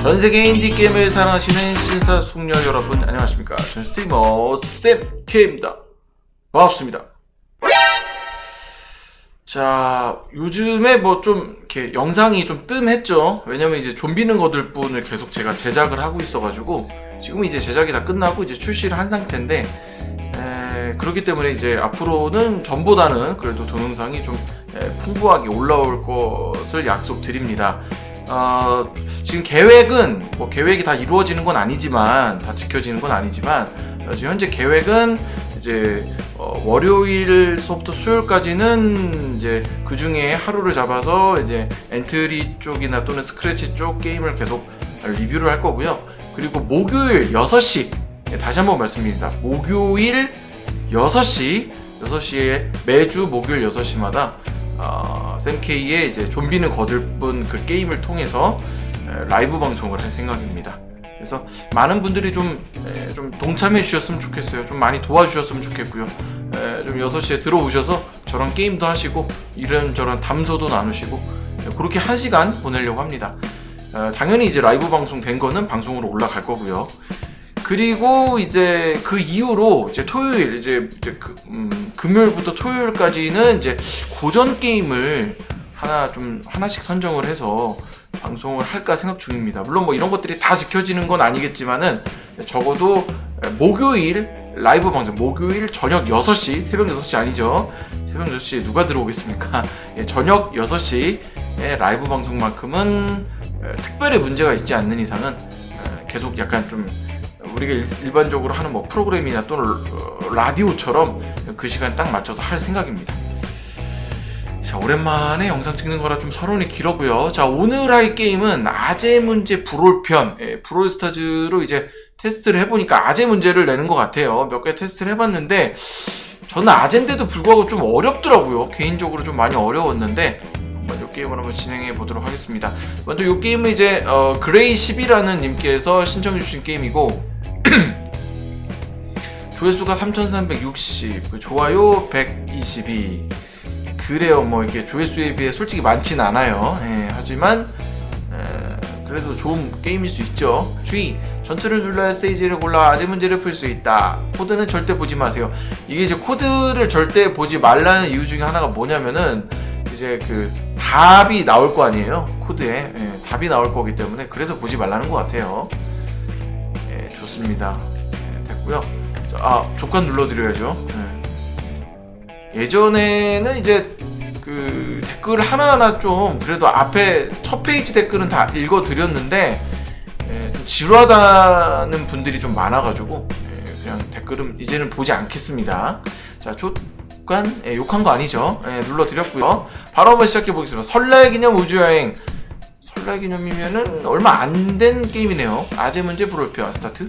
전 세계 인디 게임을 사랑하시는 신사 숙녀 여러분 안녕하십니까? 전 스트리머 쌤케입니다. 반갑습니다. 자, 요즘에 뭐 좀 이렇게 영상이 좀 뜸했죠. 왜냐면 이제 좀비는 거들 뿐을 계속 제가 제작을 하고 있어가지고 지금 이제 제작이 다 끝나고 이제 출시를 한 상태인데 에, 그렇기 때문에 이제 앞으로는 전보다는 그래도 동영상이 좀 에, 풍부하게 올라올 것을 약속드립니다. 어, 지금 계획은 뭐 계획이 다 이루어지는 건 아니지만 다 지켜지는 건 아니지만 어, 지금 현재 계획은 이제 어, 월요일서부터 수요일까지는 이제 그 중에 하루를 잡아서 이제 엔트리 쪽이나 또는 스크래치 쪽 게임을 계속 리뷰를 할 거고요. 그리고 목요일 6시 예, 다시 한번 말씀드립니다. 목요일 6시 6시에 매주 목요일 6시마다 어, 샘K의 이제 좀비는 거들뿐 그 게임을 통해서 에, 라이브 방송을 할 생각입니다. 그래서 많은 분들이 좀, 에, 좀 동참해 주셨으면 좋겠어요. 좀 많이 도와주셨으면 좋겠고요. 에, 좀 6시에 들어오셔서 저런 게임도 하시고 이런저런 담소도 나누시고 에, 그렇게 한 시간 보내려고 합니다. 어, 당연히 이제 라이브 방송 된 거는 방송으로 올라갈 거고요. 그리고 이제 그 이후로 이제 토요일 이제, 이제 그, 음, 금요일부터 토요일까지는 이제 고전 게임을 하나 좀 하나씩 선정을 해서 방송을 할까 생각 중입니다. 물론 뭐 이런 것들이 다 지켜지는 건 아니겠지만은 적어도 목요일 라이브 방송 목요일 저녁 6시 새벽 6시 아니죠 새벽 6시에 누가 들어오겠습니까 예, 저녁 6시에 라이브 방송만큼은 에, 특별히 문제가 있지 않는 이상은 에, 계속 약간 좀 우리가 일, 일반적으로 하는 뭐 프로그램이나 또는 어, 라디오처럼 그 시간 딱 맞춰서 할 생각입니다. 자 오랜만에 영상 찍는 거라 좀 서론이 길었고요. 자 오늘 할 게임은 아재 문제 불올편 예, 브롤스타즈로 이제 테스트를 해보니까 아재 문제를 내는 것 같아요. 몇 개 테스트를 해봤는데 저는 아재인데도 불구하고 좀 어렵더라고요. 개인적으로 좀 많이 어려웠는데 한번 이 게임을 한번 진행해 보도록 하겠습니다. 먼저 이 게임은 이제 어, 그레이 10이라는 님께서 신청해 주신 게임이고 조회수가 3,360, 그 좋아요 122. 그래요, 뭐 이게 조회수에 비해 솔직히 많진 않아요. 예, 하지만 에, 그래도 좋은 게임일 수 있죠. 주의, 전투를 눌러야 스테이지를 골라 아재 문제를 풀 수 있다. 코드는 절대 보지 마세요. 이게 이제 코드를 절대 보지 말라는 이유 중에 하나가 뭐냐면은 이제 그 답이 나올 거 아니에요. 코드에 예, 답이 나올 거기 때문에 그래서 보지 말라는 것 같아요. 예, 좋습니다. 예, 됐고요. 자, 아 조건 눌러드려야죠. 예. 예전에는 이제 그 댓글 하나하나 좀 그래도 앞에 첫 페이지 댓글은 다 읽어드렸는데 예, 좀 지루하다는 분들이 좀 많아가지고 예, 그냥 댓글은 이제는 보지 않겠습니다. 자 조건 예, 욕한 거 아니죠? 예, 눌러드렸고요. 바로 한번 시작해 보겠습니다. 설날 기념 우주여행 설날 기념이면은 얼마 안 된 게임이네요. 아재 문제 불올표 스타트.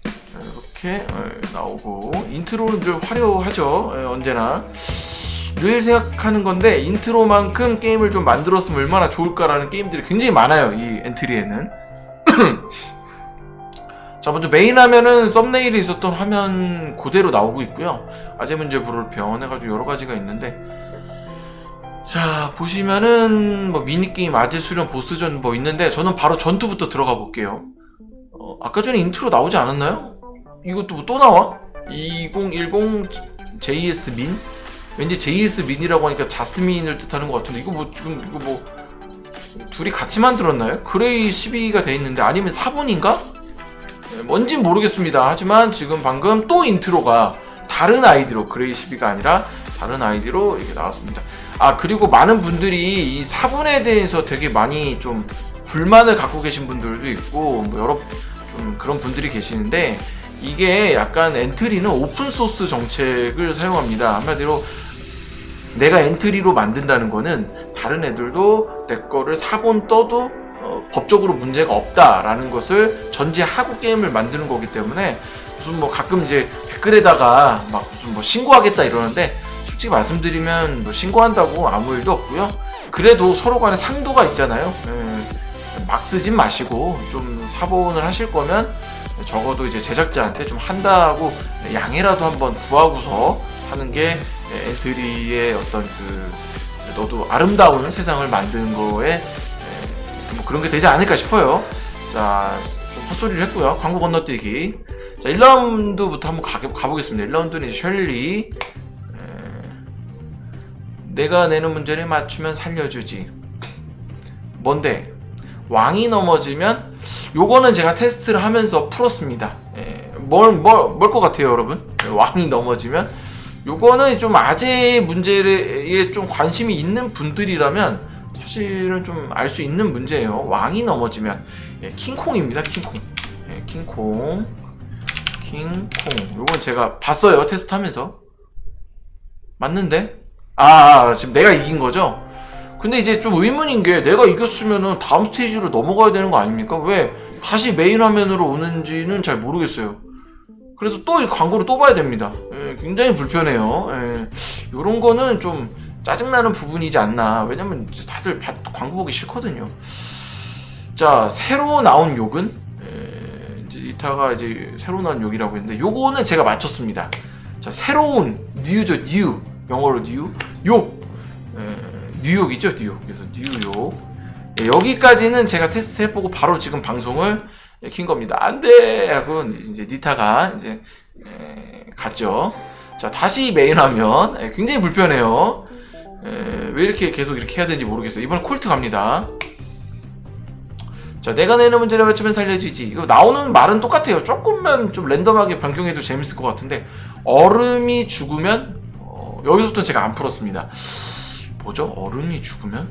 자, 이렇게 어, 나오고 인트로는 늘 화려하죠. 예, 언제나 늘 생각하는 건데 인트로만큼 게임을 좀 만들었으면 얼마나 좋을까라는 게임들이 굉장히 많아요. 이 엔트리에는. 자 먼저 메인 화면은 썸네일에 있었던 화면 그대로 나오고 있고요. 아재 문제 불올표 해가지고 여러 가지가 있는데 자 보시면은 뭐 미니게임 아재 수련 보스전 뭐 있는데 저는 바로 전투부터 들어가 볼게요 어, 아까 전에 인트로 나오지 않았나요? 이것도 뭐 또 나와? 2010 JS 민? 왠지 JS 민이라고 하니까 자스민을 뜻하는 것 같은데 이거 뭐 지금 이거 뭐 둘이 같이 만들었나요? 그레이 12가 돼 있는데 아니면 4분인가? 뭔진 모르겠습니다 하지만 지금 방금 또 인트로가 다른 아이디로 그레이 12가 아니라 다른 아이디로 이렇게 나왔습니다. 아 그리고 많은 분들이 이 사분에 대해서 되게 많이 좀 불만을 갖고 계신 분들도 있고 뭐 여러 좀 그런 분들이 계시는데 이게 약간 엔트리는 오픈 소스 정책을 사용합니다. 한마디로 내가 엔트리로 만든다는 거는 다른 애들도 내 거를 사본 떠도 어, 법적으로 문제가 없다라는 것을 전제하고 게임을 만드는 거기 때문에 무슨 뭐 가끔 이제 댓글에다가 막 무슨 뭐 신고하겠다 이러는데 솔직히 말씀드리면 뭐 신고한다고 아무 일도 없고요. 그래도 서로 간에 상도가 있잖아요. 예, 막 쓰진 마시고 좀 사본을 하실 거면 적어도 이제 제작자한테 좀 한다고 양해라도 한번 구하고서 하는 게 엔트리의 어떤 그 너도 아름다운 세상을 만드는 거에 에, 뭐 그런 게 되지 않을까 싶어요. 자, 좀 헛소리를 했고요. 광고 건너뛰기. 자, 1라운드부터 한번 가, 가보겠습니다. 1라운드는 이제 셜리. 에, 내가 내는 문제를 맞추면 살려주지. 뭔데? 왕이 넘어지면 요거는 제가 테스트를 하면서 풀었습니다. 예, 뭘, 뭘, 뭘 것 같아요, 여러분? 예, 왕이 넘어지면 요거는 좀 아재 문제에 좀 관심이 있는 분들이라면 사실은 좀 알 수 있는 문제예요. 왕이 넘어지면 예, 킹콩입니다, 킹콩. 예, 킹콩. 킹콩. 요건 제가 봤어요, 테스트하면서. 맞는데? 아, 아, 지금 내가 이긴 거죠? 근데 이제 좀 의문인 게 내가 이겼으면은 다음 스테이지로 넘어가야 되는 거 아닙니까? 왜 다시 메인 화면으로 오는지는 잘 모르겠어요. 그래서 또 이 광고를 또 봐야 됩니다. 예, 굉장히 불편해요. 예, 이런 거는 좀 짜증나는 부분이지 않나. 왜냐면 다들 바- 광고 보기 싫거든요. 자, 새로 나온 욕은 예, 이제 이타가 이제 새로 나온 욕이라고 했는데 요거는 제가 맞췄습니다. 자, 새로운 뉴죠, 뉴. 영어로 뉴. 욕. 예, 뉴욕이죠, 뉴욕. 그래서 뉴욕. 예, 여기까지는 제가 테스트 해보고 바로 지금 방송을 예, 킨 겁니다. 안 돼! 하고 이제 니타가 이제 예, 갔죠. 자, 다시 메인 화면. 예, 굉장히 불편해요. 예, 왜 이렇게 계속 이렇게 해야 되는지 모르겠어요. 이번에 콜트 갑니다. 자, 내가 내는 문제를 맞추면 살려주지. 이거 나오는 말은 똑같아요. 조금만 좀 랜덤하게 변경해도 재밌을 것 같은데, 얼음이 죽으면, 어, 여기서부터는 제가 안 풀었습니다. 뭐죠? 얼음이 죽으면?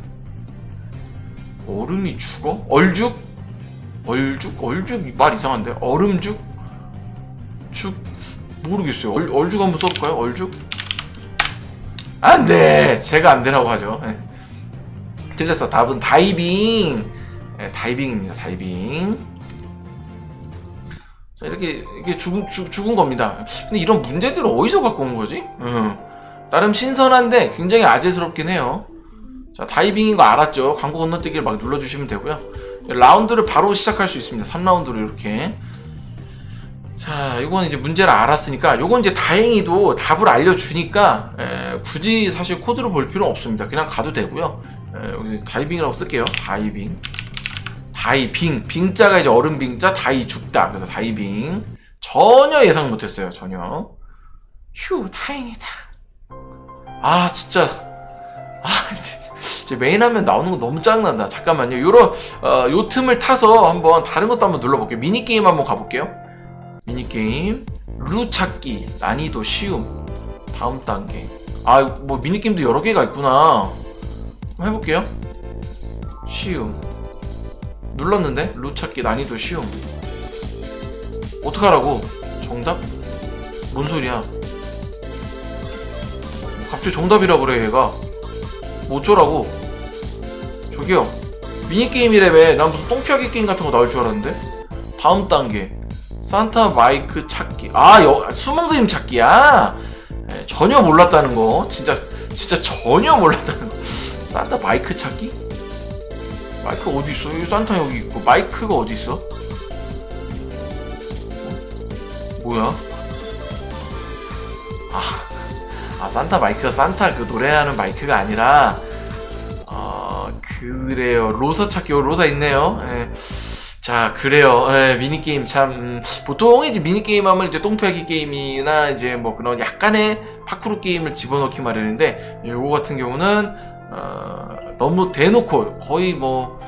얼음이 죽어? 얼죽? 얼죽? 얼죽 말 이상한데? 얼음죽? 죽? 모르겠어요. 얼, 얼죽 한번 써볼까요? 얼죽? 안 돼! 제가 안 되라고 하죠. 예. 틀렸어. 답은 다이빙! 예, 다이빙입니다. 다이빙. 자, 이렇게, 이게 죽은, 죽, 죽은 겁니다. 근데 이런 문제들을 어디서 갖고 온 거지? 응. 나름 신선한데 굉장히 아재스럽긴 해요. 자, 다이빙인 거 알았죠? 광고 건너뛰기를 막 눌러주시면 되고요. 라운드를 바로 시작할 수 있습니다. 3라운드로 이렇게. 자, 이건 이제 문제를 알았으니까, 요건 이제 다행히도 답을 알려주니까, 에, 굳이 사실 코드를 볼 필요는 없습니다. 그냥 가도 되고요. 에, 여기 다이빙이라고 쓸게요. 다이빙. 다이빙. 빙자가 이제 얼음 빙자, 다이 죽다. 그래서 다이빙. 전혀 예상 못했어요. 전혀. 휴, 다행이다. 아, 진짜. 아, 제 메인 화면 나오는 거 너무 짜증난다. 잠깐만요. 요런, 어, 요 틈을 타서 한번 다른 것도 한번 눌러볼게요. 미니게임 한번 가볼게요. 미니게임. 루 찾기. 난이도 쉬움. 다음 단계. 아, 뭐 미니게임도 여러 개가 있구나. 한번 해볼게요. 쉬움. 눌렀는데? 루 찾기 난이도 쉬움. 어떡하라고? 정답? 뭔 소리야? 갑자기 정답이라 그래 얘가. 뭐 어쩌라고? 저기요. 미니게임이라며 난 무슨 똥피하기 게임 같은 거 나올 줄 알았는데? 다음 단계. 산타 마이크 찾기. 아 여, 숨은 그림 찾기야? 예, 전혀 몰랐다는 거. 진짜 진짜 전혀 몰랐다는 거. 산타 마이크 찾기? 마이크 어디 있어? 여기 산타 여기 있고. 마이크가 어디 있어 어? 뭐야? 아 아 산타 마이크가 산타 그 노래하는 마이크가 아니라 어 그래요. 로사 찾기 어, 로사 있네요. 예. 자 그래요. 예, 미니게임 참 음, 보통 이제 미니게임 하면 이제 똥패기 게임이나 이제 뭐 그런 약간의 파쿠르 게임을 집어넣기 마련인데 요거 같은 경우는 어, 너무 대놓고 거의 뭐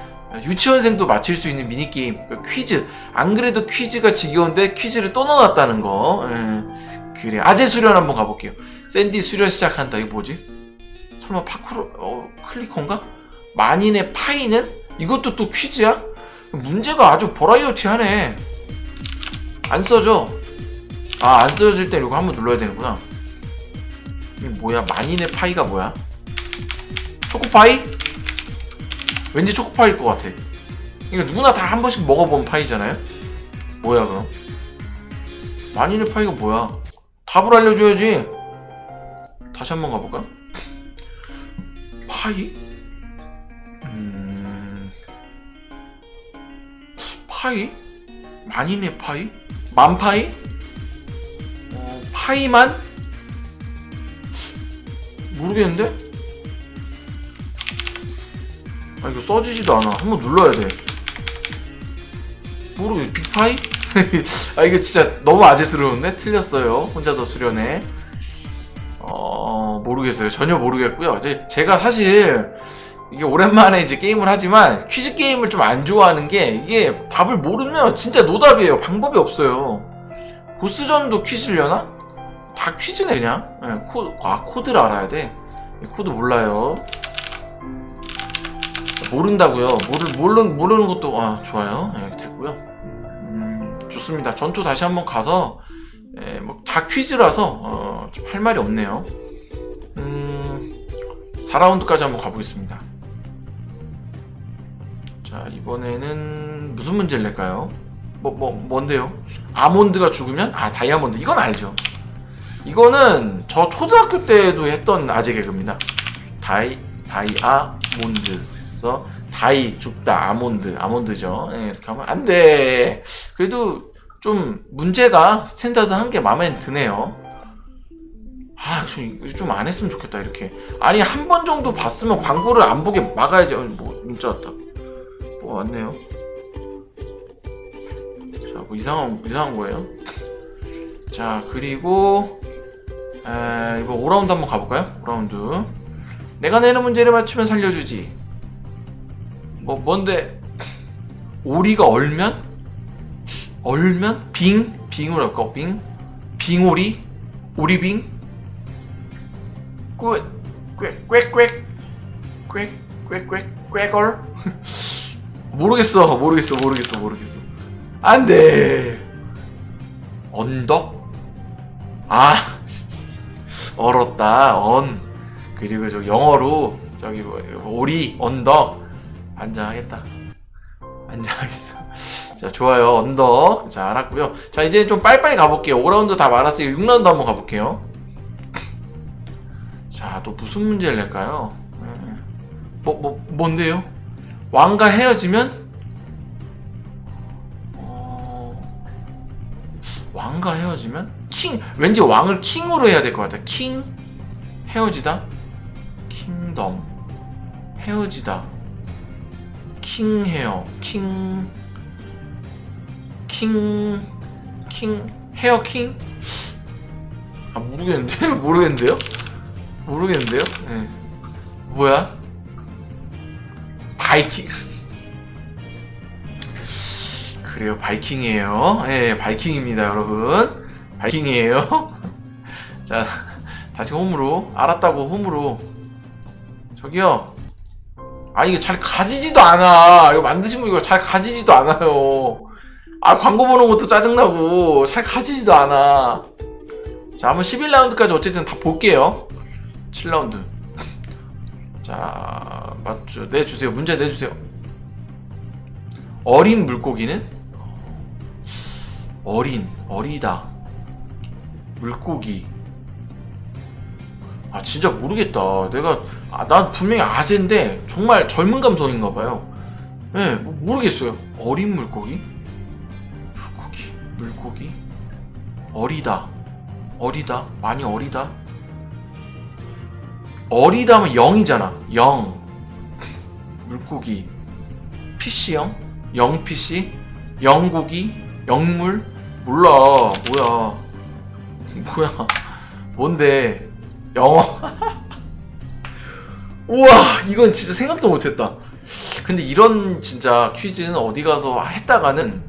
유치원생도 맞힐 수 있는 미니게임 퀴즈. 안 그래도 퀴즈가 지겨운데 퀴즈를 또 넣어놨다는 거. 예. 그래 아재 수련 한번 가볼게요 샌디 수련 시작한다 이거 뭐지? 설마 파쿠르 어 클리커인가? 만인의 파이는? 이것도 또 퀴즈야? 문제가 아주 버라이어티하네 안 써져 아 안 써질 때 이거 한번 눌러야 되는구나 이게 뭐야 만인의 파이가 뭐야? 초코파이? 왠지 초코파이일 것 같아 이거 누구나 다 한 번씩 먹어본 파이잖아요? 뭐야 그럼? 만인의 파이가 뭐야? 답을 알려줘야지 다시 한번 가볼까? 파이? 음... 파이? 만인의 파이? 만파이? 어, 파이만? 모르겠는데? 아 이거 써지지도 않아 한번 눌러야 돼 모르겠 빅파이? 아 이거 진짜 너무 아재스러운데? 틀렸어요 혼자 더 수련해 어 모르겠어요. 전혀 모르겠고요. 이제 제가 사실 이게 오랜만에 이제 게임을 하지만 퀴즈 게임을 좀 안 좋아하는 게 이게 답을 모르면 진짜 노답이에요. 방법이 없어요. 보스전도 퀴즈려나? 다 퀴즈네 그냥. 예, 코, 아 코드를 알아야 돼. 코드 몰라요. 모른다고요. 모르, 모르는, 모르는 것도 아 좋아요. 예, 됐고요. 음, 좋습니다. 전투 다시 한번 가서 예, 뭐다 퀴즈라서 어, 좀 할 말이 없네요 음, 4라운드까지 한번 가보겠습니다 자 이번에는 무슨 문제를 낼까요? 뭐, 뭐, 뭔데요? 아몬드가 죽으면? 아, 다이아몬드. 이건 알죠. 이거는 저 초등학교 때도 했던 아재 개그입니다. 다이, 다이아몬드. 그래서 다이, 죽다, 아몬드. 아몬드죠. 예, 이렇게 하면 안 돼. 그래도 좀 문제가 스탠다드한 게 마음에 드네요. 아, 좀 안 했으면 좋겠다, 이렇게. 아니, 한 번 정도 봤으면 광고를 안 보게 막아야지. 어, 뭐, 문자 왔다. 뭐 왔네요. 자, 뭐 이상한 이상한 거예요. 자, 그리고 에, 이거 5라운드 한번 가볼까요? 5라운드. 내가 내는 문제를 맞추면 살려주지. 뭐 뭔데? 오리가 얼면? 얼면? 빙? 빙으로 할까? 빙? 빙오리? 오리빙? 꾀, 꾀, 꾀걸? 모르겠어, 모르겠어, 모르겠어, 모르겠어. 안 돼. 언덕? 아, 얼었다, 언. 그리고 저 영어로, 저기 뭐, 오리, 언덕. 안장하겠다. 안장하겠어. 자, 좋아요. 언덕. 자, 알았고요 자, 이제 좀 빨리빨리 가볼게요. 5라운드 다 말았어요. 6라운드 한번 가볼게요. 자, 또 무슨 문제를 낼까요? 네. 뭐, 뭐, 뭔데요? 왕과 헤어지면? 어... 왕과 헤어지면? 킹! 왠지 왕을 킹으로 해야 될 것 같아. 킹? 헤어지다? 킹덤. 헤어지다. 킹 헤어. 킹. 킹. 킹. 헤어 킹? 아, 모르겠는데? 모르겠는데요? 모르겠는데요? 네. 뭐야? 바이킹. 그래요 바이킹이에요. 예 바이킹입니다 여러분. 바이킹이에요. 자 다시 홈으로 알았다고 홈으로. 저기요. 아 이게 잘 가지지도 않아. 이거 만드신 분 이거 잘 가지지도 않아요. 아 광고 보는 것도 짜증나고. 잘 가지지도 않아. 자 한번 11라운드까지 어쨌든 다 볼게요 7라운드 자, 맞죠. 내주세요. 문제 내주세요. 어린 물고기는? 어린, 어리다. 물고기. 아, 진짜 모르겠다. 내가, 아, 난 분명히 아재인데, 정말 젊은 감성인가봐요. 예, 네, 모르겠어요. 어린 물고기? 물고기, 물고기? 어리다. 어리다. 많이 어리다. 어리다면 0이잖아. 0. 물고기. PC형? 0 PC? 영고기? 영물? 몰라. 뭐야. 뭐야. 뭔데. 영어. 우와, 이건 진짜 생각도 못했다. 근데 이런 진짜 퀴즈는 어디 가서 했다가는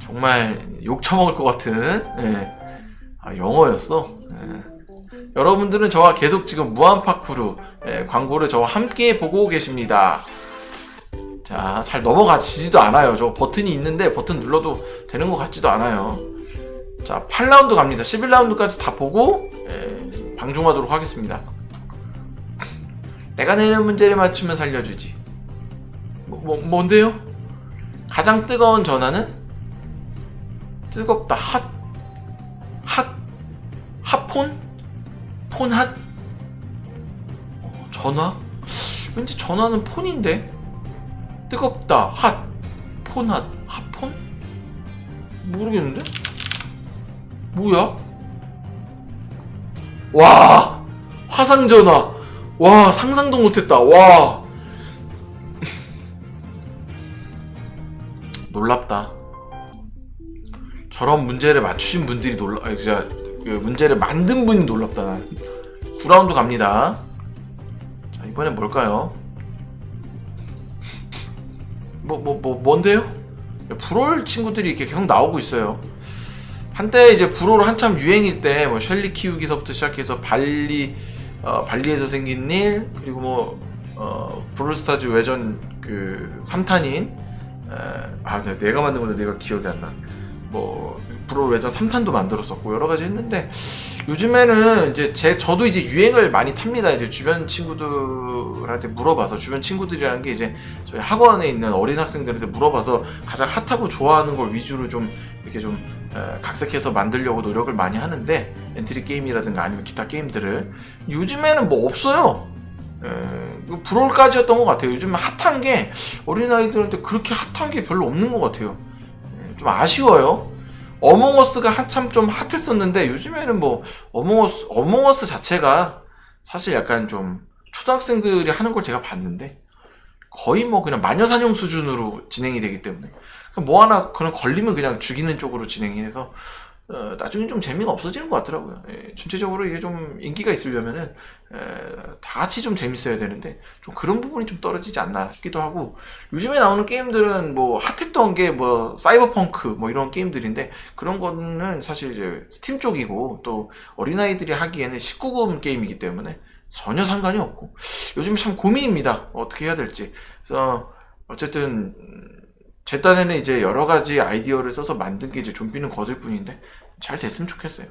정말 욕 처먹을 것 같은, 예. 아, 영어였어. 예. 여러분들은 저와 계속 지금 무한파쿠르 예, 광고를 저와 함께 보고 계십니다. 자, 잘 넘어가지지도 않아요. 저 버튼이 있는데 버튼 눌러도 되는 것 같지도 않아요. 자, 8라운드 갑니다. 11라운드까지 다 보고 예, 방송하도록 하겠습니다. 내가 내는 문제를 맞추면 살려주지. 뭐, 뭐 뭔데요? 가장 뜨거운 전화는 뜨겁다. 핫, 핫, 핫폰? 폰핫? 어, 전화? 왠지 전화는 폰인데? 뜨겁다, 핫, 폰핫, 핫폰? 모르겠는데? 뭐야? 와 화상전화 와 상상도 못했다 와 놀랍다 저런 문제를 맞추신 분들이 놀라 아니 진짜 그 문제를 만든 분이 놀랍다. 난 9라운드 갑니다. 자 이번엔 뭘까요? 뭐 뭐 뭐 뭔데요? 브롤 친구들이 이렇게 계속 나오고 있어요. 한때 이제 불어로 한참 유행일 때 뭐 셸리 키우기서부터 시작해서 발리 어, 발리에서 생긴 일 그리고 뭐 어, 브롤스타즈 외전 그 3탄인. 아 네, 내가 만든 건데 내가 기억이 안 나 뭐 외전 3탄도 만들었었고 여러 가지 했는데 요즘에는 이제 제 저도 이제 유행을 많이 탑니다 이제 주변 친구들한테 물어봐서 주변 친구들이라는 게 이제 저희 학원에 있는 어린 학생들한테 물어봐서 가장 핫하고 좋아하는 걸 위주로 좀 이렇게 좀 에, 각색해서 만들려고 노력을 많이 하는데 엔트리 게임이라든가 아니면 기타 게임들을 요즘에는 뭐 없어요. 브롤까지였던 것 같아요. 요즘 핫한 게 어린아이들한테 그렇게 핫한 게 별로 없는 것 같아요. 에, 좀 아쉬워요. 어몽어스가 한참 좀 핫했었는데 요즘에는 뭐 어몽어스 어몽어스 자체가 사실 약간 좀 초등학생들이 하는 걸 제가 봤는데 거의 뭐 그냥 마녀사냥 수준으로 진행이 되기 때문에 그냥 뭐 하나 그냥 걸리면 그냥 죽이는 쪽으로 진행이 해서 어, 나중에 좀 재미가 없어지는 것 같더라고요. 예, 전체적으로 이게 좀 인기가 있으려면은 에, 다 같이 좀 재밌어야 되는데 좀 그런 부분이 좀 떨어지지 않나 싶기도 하고 요즘에 나오는 게임들은 뭐 핫했던 게 뭐 사이버펑크 뭐 이런 게임들인데 그런 거는 사실 이제 스팀 쪽이고 또 어린아이들이 하기에는 19금 게임이기 때문에 전혀 상관이 없고 요즘 참 고민입니다. 어떻게 해야 될지. 그래서 어쨌든 음, 제 딴에는 이제 여러 가지 아이디어를 써서 만든 게 이제 좀비는 거들 뿐인데 잘 됐으면 좋겠어요.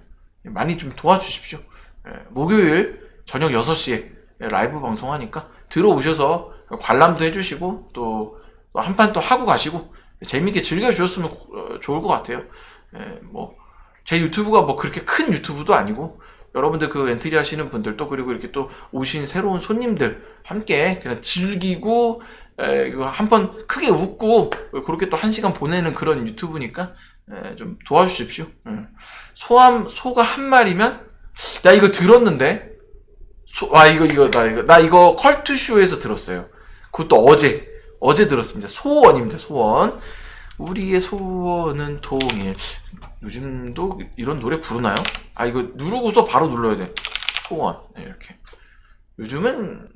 많이 좀 도와주십시오. 예, 목요일 저녁 6시에 라이브 방송하니까 들어오셔서 관람도 해주시고 또 한판 또 하고 가시고 재밌게 즐겨주셨으면 어, 좋을 것 같아요. 예, 뭐제 유튜브가 뭐 그렇게 큰 유튜브도 아니고 여러분들 그 엔트리 하시는 분들도 그리고 이렇게 또 오신 새로운 손님들 함께 그냥 즐기고 한 번 크게 웃고 그렇게 또 한 시간 보내는 그런 유튜브니까 에, 좀 도와주십시오. 응. 소함 소가 한 마리면 나 이거 들었는데 소, 아 이거 이거 나 이거 나 이거 컬투 쇼에서 들었어요. 그것도 어제 어제 들었습니다. 소원입니다. 소원. 우리의 소원은 통일. 요즘도 이런 노래 부르나요? 아 이거 누르고서 바로 눌러야 돼. 소원 네, 이렇게. 요즘은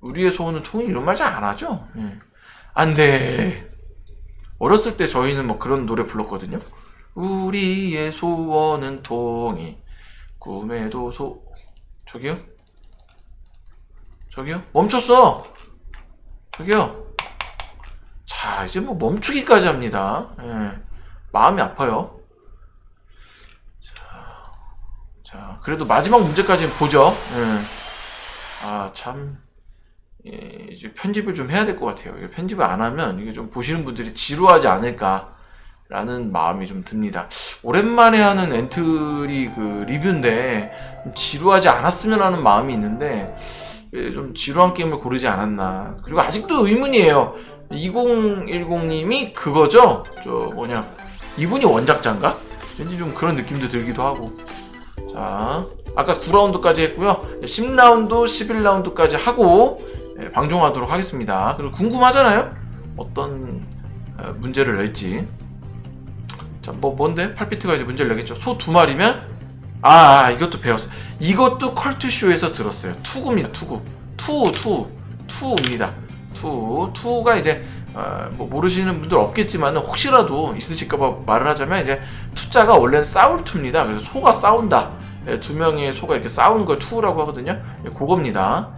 우리의 소원은 통일 이런 말 잘 안 하죠. 예. 안 돼. 어렸을 때 저희는 뭐 그런 노래 불렀거든요. 우리의 소원은 통일. 꿈에도 소 저기요? 저기요? 멈췄어. 저기요. 자 이제 뭐 멈추기까지 합니다. 예. 마음이 아파요. 자, 자 그래도 마지막 문제까지는 보죠. 예. 아 참 예, 이제 편집을 좀 해야 될 것 같아요. 편집을 안 하면 이게 좀 보시는 분들이 지루하지 않을까라는 마음이 좀 듭니다. 오랜만에 하는 엔트리 그 리뷰인데 좀 지루하지 않았으면 하는 마음이 있는데 예, 좀 지루한 게임을 고르지 않았나. 그리고 아직도 의문이에요. 2010님이 그거죠? 저 뭐냐 이분이 원작자인가? 왠지 좀 그런 느낌도 들기도 하고. 자, 아까 9라운드까지 했고요. 10라운드, 11라운드까지 하고 예, 방송하도록 하겠습니다. 그리고 궁금하잖아요? 어떤 어, 문제를 낼지. 자, 뭐 뭔데? 8비트가 이제 문제를 내겠죠. 소 두 마리면 아, 아, 이것도 배웠어. 이것도 컬투쇼에서 들었어요. 투구입니다. 투구. 투, 투, 투입니다. 투, 투가 이제 어, 뭐 모르시는 분들 없겠지만 혹시라도 있으실까봐 말을 하자면 이제 투자가 원래는 싸울 투입니다. 그래서 소가 싸운다. 예, 두 명의 소가 이렇게 싸우는 걸 투라고 하거든요. 예, 그겁니다.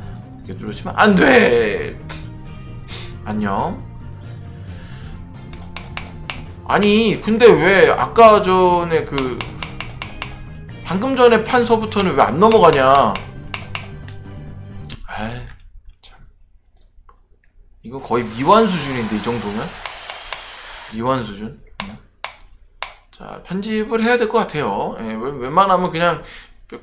이렇게 누르시면 안 돼. 안녕. 아니 근데 왜 아까 전에 그 방금 전에 판서부터는 왜 안 넘어가냐? 에이 참 이거 거의 미완 수준인데 이 정도면 미완 수준. 자 편집을 해야 될 것 같아요. 예, 웬- 웬만하면 그냥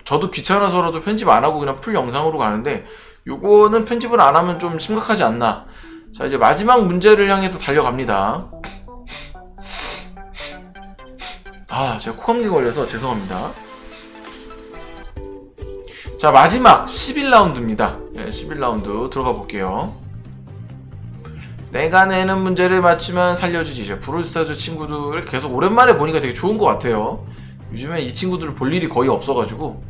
저도 귀찮아서라도 편집 안 하고 그냥 풀 영상으로 가는데 요거는 편집을 안 하면 좀 심각하지 않나. 자 이제 마지막 문제를 향해서 달려갑니다. 아, 제가 코감기 걸려서 죄송합니다. 자, 마지막 11라운드입니다. 네, 11라운드 들어가 볼게요. 내가 내는 문제를 맞추면 살려주지. 저 브롤스타즈 친구들을 계속 오랜만에 보니까 되게 좋은 것 같아요. 요즘에 이 친구들을 볼 일이 거의 없어가지고.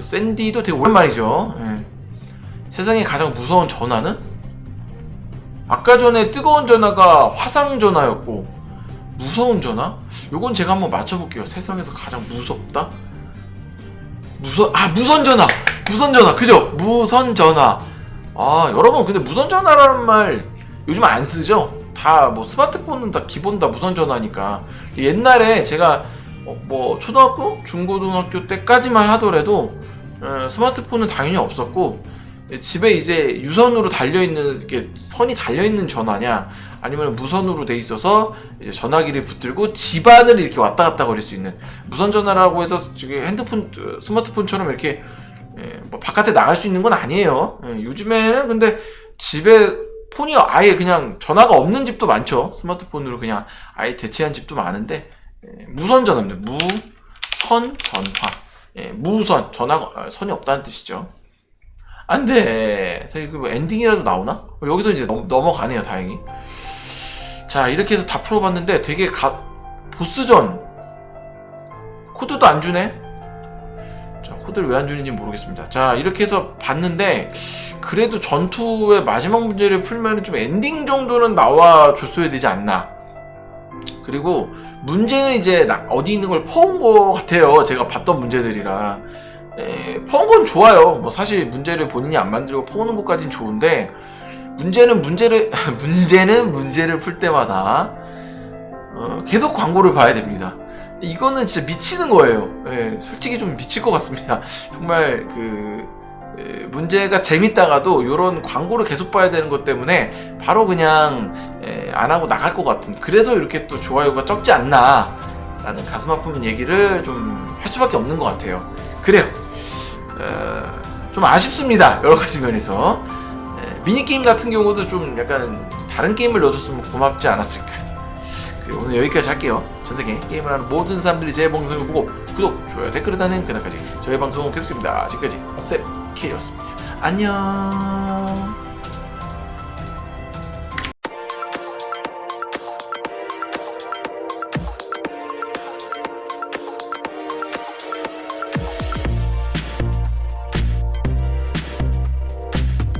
샌디도 되게 오랜만이죠. 예. 세상에 가장 무서운 전화는? 아까 전에 뜨거운 전화가 화상 전화였고, 무서운 전화? 요건 제가 한번 맞춰볼게요. 세상에서 가장 무섭다? 무선, 아, 무선 전화! 무선 전화! 그죠? 무선 전화. 아, 여러분, 근데 무선 전화라는 말 요즘 안 쓰죠? 다 뭐 스마트폰은 다 기본 다 무선 전화니까. 옛날에 제가 어, 뭐 초등학교, 중고등학교 때까지만 하더라도 어, 스마트폰은 당연히 없었고 집에 이제 유선으로 달려 있는 이렇게 선이 달려 있는 전화냐 아니면 무선으로 돼 있어서 이제 전화기를 붙들고 집안을 이렇게 왔다 갔다 거릴 수 있는 무선 전화라고 해서 저기 핸드폰 어, 스마트폰처럼 이렇게 예, 뭐 바깥에 나갈 수 있는 건 아니에요. 예, 요즘에는 근데 집에 폰이 아예 그냥 전화가 없는 집도 많죠. 스마트폰으로 그냥 아예 대체한 집도 많은데 예, 무선 전화입니다. 무선 전화. 예, 무선 전화가 아, 선이 없다는 뜻이죠. 안 돼. 저희 그뭐 엔딩이라도 나오나? 여기서 이제 넘, 넘어가네요. 다행히. 자 이렇게 해서 다 풀어봤는데 되게 가 보스전 코드도 안 주네. 자 코드를 왜 안 주는지 모르겠습니다. 자 이렇게 해서 봤는데 그래도 전투의 마지막 문제를 풀면 좀 엔딩 정도는 나와 줬어야 되지 않나. 그리고 문제는 이제 나- 어디 있는 걸 퍼온 것 같아요. 제가 봤던 문제들이라. 에, 퍼온 건 좋아요. 뭐 사실 문제를 본인이 안 만들고 퍼오는 것까진 좋은데 문제는 문제를 문제는 문제를 풀 때마다 어, 계속 광고를 봐야 됩니다. 이거는 진짜 미치는 거예요. 예, 솔직히 좀 미칠 것 같습니다. 정말 그 에, 문제가 재밌다가도 이런 광고를 계속 봐야 되는 것 때문에 바로 그냥 에, 안 하고 나갈 것 같은. 그래서 이렇게 또 좋아요가 적지 않나라는 가슴 아픈 얘기를 좀 할 수밖에 없는 것 같아요. 그래요. 어, 좀 아쉽습니다. 여러 가지 면에서. 예, 미니게임 같은 경우도 좀 약간 다른 게임을 넣어줬으면 고맙지 않았을까. 그리고 오늘 여기까지 할게요. 전 세계 게임을 하는 모든 사람들이 제 방송을 보고 구독, 좋아요, 댓글을 다는 그날까지 저희 방송은 계속됩니다. 지금까지 쌤K였습니다. 안녕.